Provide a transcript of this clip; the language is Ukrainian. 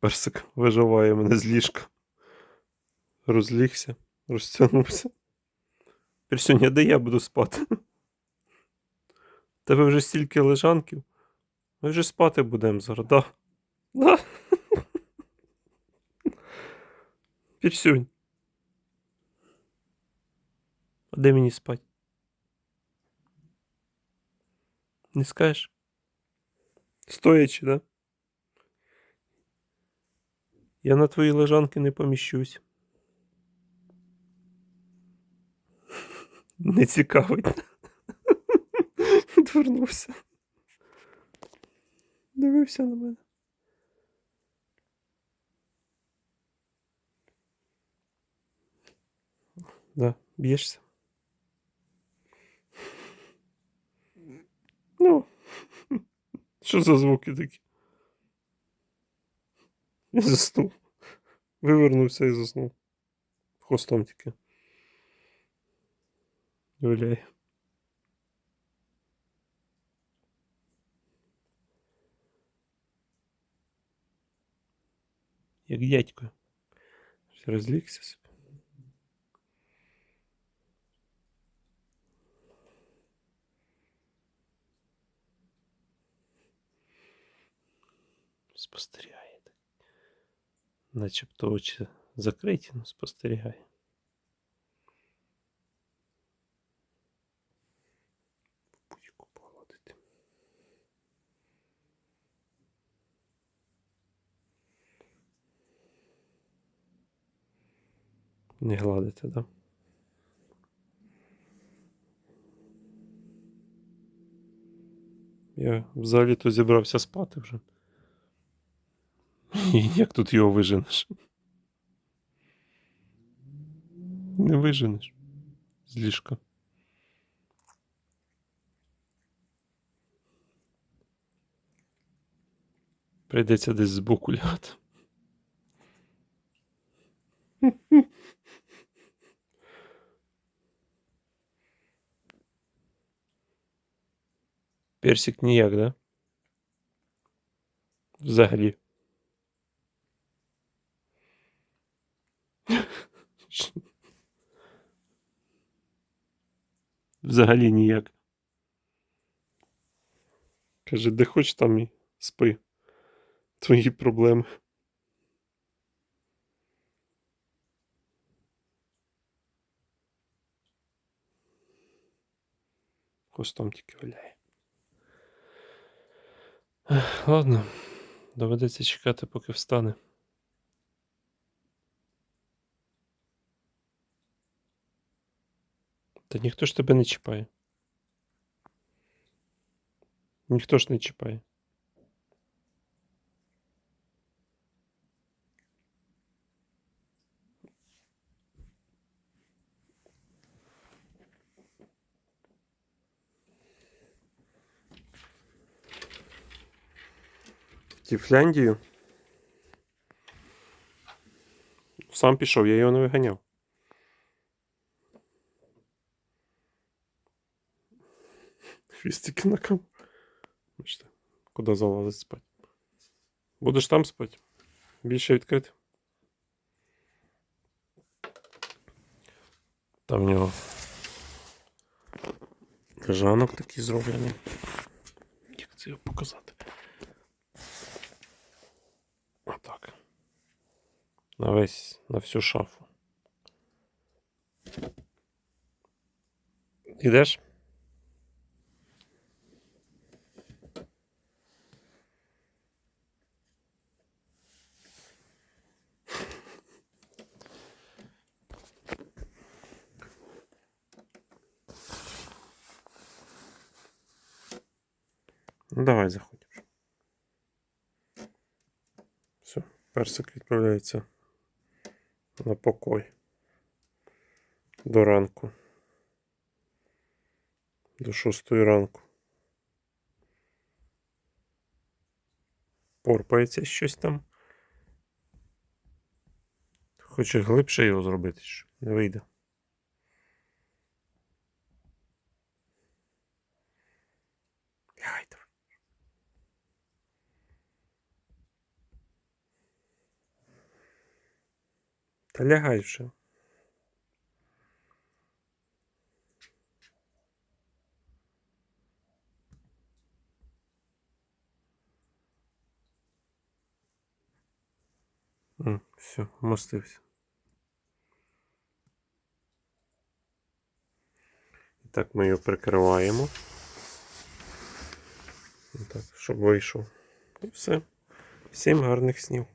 Персик виживає мене з ліжка. Розлігся, розтягнувся. Сьогодні, де я буду спати? Тебе вже стільки лежанків. Ми вже спати будемо зараз, да? Да. Пірсюнь. А де мені спать? Не скажеш? Стоячи, да? Я на твої лежанки не поміщусь. Не цікавить. Відвернувся. Дивився на мене. Да, б'єшся. Ну, що за звуки такі? Я заснув. Вивернувся і заснув. Хвостом тільки. Гуляє. Як дядько. Розлігся собі. Спостерігає. так. Начебто очі закриті. Будь-яку погладити. Не гладите, да? Я взагалі-то зібрався спати вже. І як тут його виженеш? Не виженеш з ліжка. Прийдеться десь збоку лягати. Персик ніяк, да? Взагалі. Взагалі ніяк. Каже, де хоч там і спи. Твої проблеми. Хвостом тільки валяє. Ладно, доведеться чекати, поки встане. Та ніхто ж тебе не чіпає. Ніхто ж не чіпає. В Тіфляндію. Сам пішов, я його не виганяв. Хвістики на кам. Бачите, куди залазить спати. Будеш там спати? Більше відкрити. Там в нього лежанок такий зроблений. Як це його показати? Отак. На весь, на всю шафу. Ідеш? Ну, давай заходь. вже. Все, персик відправляється на покой. До ранку. До шостої ранку. Порпається щось там. Хоче глибше його зробити, що не вийде. Та лягай вже. М, Все, вмостився. І так ми його прикриваємо. Так, щоб вийшов. І все. Всім гарних снів.